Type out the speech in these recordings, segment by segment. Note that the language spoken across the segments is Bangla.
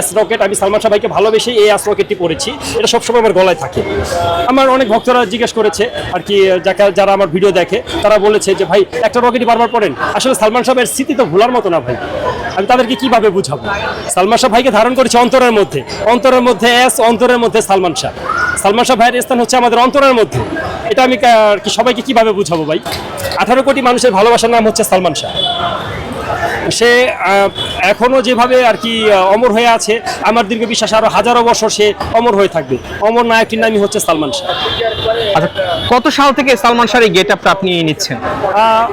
এস রকেট আমি সালমান শাহ ভাইকে ভালোবেসে এই এস রকেটটি পরেছি এটা সবসময় আমার গলায় থাকে। আমার অনেক ভক্তরা জিজ্ঞেস করেছে আর কি, যাকে যারা আমার ভিডিও দেখে, তারা বলেছে যে, ভাই, একটা রকেটই বারবার পড়েন। আসলে সালমান সাহেবের স্মৃতি তো ভোলার মতো না, ভাই। আমি তাদেরকে কীভাবে বুঝাবো? সালমান শাহ ভাইকে ধারণ করেছে অন্তরের মধ্যে। অন্তরের মধ্যে এস অন্তরের মধ্যে সালমান শাহ সালমান শাহ ভাইয়ের স্থান হচ্ছে আমাদের অন্তরের মধ্যে। এটা আমি আর কি সবাইকে কীভাবে বুঝাবো, ভাই? আঠারো কোটি মানুষের ভালোবাসার নাম হচ্ছে সালমান শাহ সে এখনও এখনও যেভাবে আর কি অমর হয়ে আছে আমার দীর্ঘ বিশ্বাস আরও হাজারো বছর সে অমর হয়ে থাকবে। অমর নায়কটির নামই হচ্ছে সালমান শাহ। আচ্ছা কত সাল থেকে সালমান শাহের গেট আপটা আপনি নিচ্ছেন?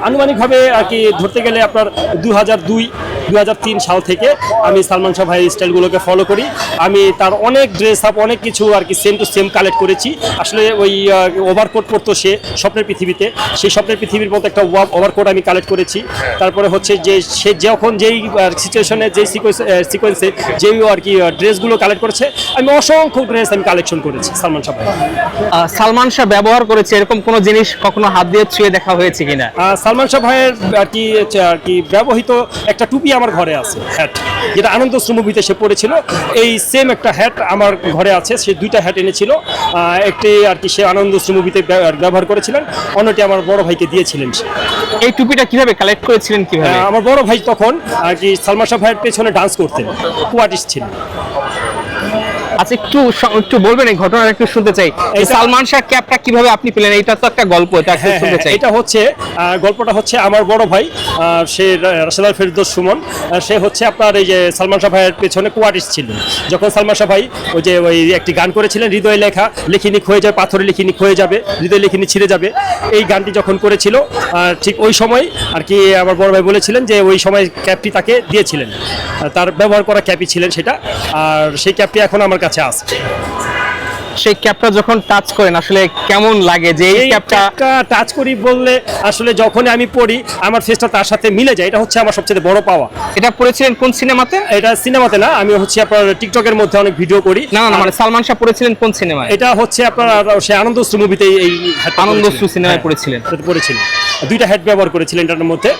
আনুমানিকভাবে আর কি ধরতে গেলে আপনার দু হাজার দুই দু হাজার তিন সাল থেকে আমি সালমান শাহ ভাইয়ের স্টাইলগুলোকে ফলো করি। আমি তার অনেক ড্রেস আপ অনেক কিছু আর কি সেম টু সেম কালেক্ট করেছি। আসলে ওই ওভারকোট পরতো সে স্বপ্নের পৃথিবীতে। সেই স্বপ্নের পৃথিবীর মতো একটা ওভারকোট আমি কালেক্ট করেছি। তারপরে হচ্ছে যে সে যখন যেই সিচুয়েশনে যেই সিকোয়েন্সে যেই আর কি ড্রেসগুলো কালেক্ট করেছে আমি অসংখ্য ড্রেস আমি কালেকশন করেছি সালমান শাহ ভাই সালমান শাহ ব্যবহার করেছে এরকম কোনো জিনিস কখনো হাত দিয়ে ছুঁয়ে দেখা হয়েছে কিনা? সালমান শাহ ভাইয়ের আর কি আর কি ব্যবহৃত একটা টুপি আমার ঘরে আছে হ্যাট যেটা আনন্দ মুভিতে সে পড়েছিল। এই সেম একটা হ্যাট আমার ঘরে আছে। সে দুইটা হ্যাট এনেছিল। একটি আর কি সে আনন্দ মুভিতে ব্যবহার করেছিলেন। অন্যটি আমার বড় ভাইকে দিয়েছিলেন সে। এই টুপিটা কীভাবে কালেক্ট করেছিলেন কীভাবে? আমার বড় ভাই তখন আর কি সালমান শাহ ভাইয়ের পেছনে ডান্স করতেন। কোয়ার্টিস্ট ছিলেন। আচ্ছা একটু একটু বলবেন এই ঘটনাটা একটু শুনতে চাই। এই সালমান শাহ ক্যাপটা কীভাবে আপনি পেলেন? এটা তো একটা গল্প এটা একটু হ্যাঁ, শুনতে হ্যাঁ, চাই। এটা হচ্ছে গল্পটা হচ্ছে আমার বড় ভাই সে রাশেদার ফেরদোস সুমন। সে হচ্ছে আপনার এই যে সালমান শাহ ভাইয়ের পেছনে কোয়ার্টিস্ট ছিলেন। যখন সালমান শাহ ভাই ওই যে ওই একটি গান করেছিলেন হৃদয় লেখা লিখিনি ক্ষয়ে যাবে পাথরে লিখিনি ক্ষয়ে যাবে হৃদয় লিখিনি ছিঁড়ে যাবে। এই গানটি যখন করেছিল ঠিক ওই সময় আর কি আমার বড় ভাই বলেছিলেন যে ওই সময় ক্যাপটি তাকে দিয়েছিলেন। তার ব্যবহার করা ক্যাপই ছিলেন সেটা। আর সেই ক্যাপটি এখন আমার কাছে আছে। সেই ক্যাপটা যখন টাচ করেন আসলে কেমন লাগে যে এই ক্যাপটা টাচ করি বললে আসলে যখন আমি পড়ি আমার ফেসটা তার সাথে মিলে যায়। এটা হচ্ছে আমার সবচেয়ে বড় পাওয়া। এটা পড়েছিলেন কোন সিনেমাতে? এটা সিনেমাতে না আমি হচ্ছে আপনার টিকটকের মধ্যে অনেক ভিডিও করি। না না মানে সালমান শাহ পড়েছিলেন কোন সিনেমা এটা হচ্ছে আপনার সেই আনন্দ মুভিতে এই আনন্দশ্রু। সিনেমায় হ্যাঁ, পড়েছিলেন। পড়েছিলেন। দুইটা হেড ব্যবহার করেছিলেন এটার মধ্যে।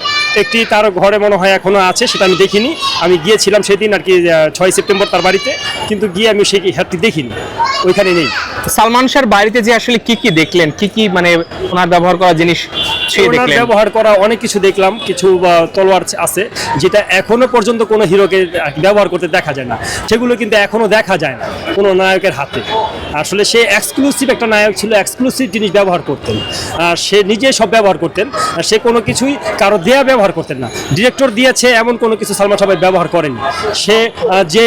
একটি তার ঘরে মনে হয় এখনও আছে সেটা আমি দেখিনি। আমি গিয়েছিলাম সেদিন আর কি ছয় সেপ্টেম্বর তার বাড়িতে কিন্তু গিয়ে আমি সেই হ্যাটটি দেখিনি। ওইখানে নেই। সালমান শাহর বাড়িতে যে আসলে কি কি দেখলেন? কি কি মানে ওনার ব্যবহার করা জিনিস ওনার ব্যবহার করা অনেক কিছু দেখলাম কিছু তলোয়ার আছে যেটা এখনও পর্যন্ত কোনো হিরোকে ব্যবহার করতে দেখা যায় না। সেগুলো কিন্তু এখনও দেখা যায় না কোনো নায়কের হাতে। আসলে সে এক্সক্লুসিভ একটা নায়ক ছিল এক্সক্লুসিভ জিনিস ব্যবহার করতেন। আর সে নিজে সব ব্যবহার করতেন। আর সে কোনো কিছুই কারও দেয়া ব্যবহার করতেন না। ডিরেক্টর দিয়েছে এমন কোনো কিছু সালমান সাহেব ব্যবহার করেনি। সে যে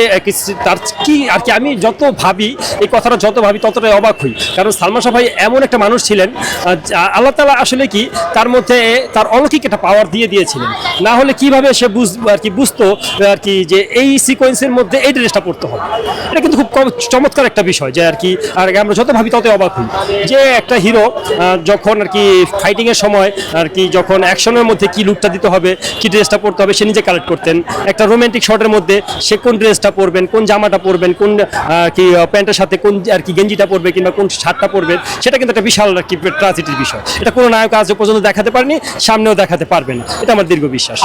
তার কি, আর কি আমি যত ভাবি, এই কথাটা যত ভাবি ততটাই অবাক হই। কারণ সালমান শাহ এমন একটা মানুষ ছিলেন আল্লাহ তালা আসলে কি, তার মধ্যে তার অলৌকিক একটা পাওয়ার দিয়ে দিয়েছিলেন। না হলে কীভাবে সে বুঝ, আর কি বুঝতো, আর কি যে এই সিকোয়েন্সের মধ্যে এই ড্রেসটা পড়তে হবে। এটা কিন্তু খুব চমৎকার একটা বিষয় যে, আর কি, আর আমরা যত ভাবি তত অবাক হই। যে একটা হিরো যখন, আর কি ফাইটিং এর সময়, আর কি, যখন অ্যাকশনের মধ্যে কি লুকটা দিতে হবে, কি ড্রেসটা পরতে হবে সে নিজে কালেক্ট করতেন। একটা রোমান্টিক শটের মধ্যে সে কোন ড্রেসটা পরবেন, কোন জামাটা পরবেন, কোন কি প্যান্টের সাথে কোন, আর কি, গেঞ্জিটা পরবে কিংবা কোন শার্টটা পরবেন সেটা কিন্তু একটা বিশাল কি ট্রাজেডির বিষয়। এটা কোনো নায়ক আজ পর্যন্ত দেখাতে পারেনি, সামনেও দেখাতে পারবেন এটা আমার দীর্ঘ বিশ্বাস।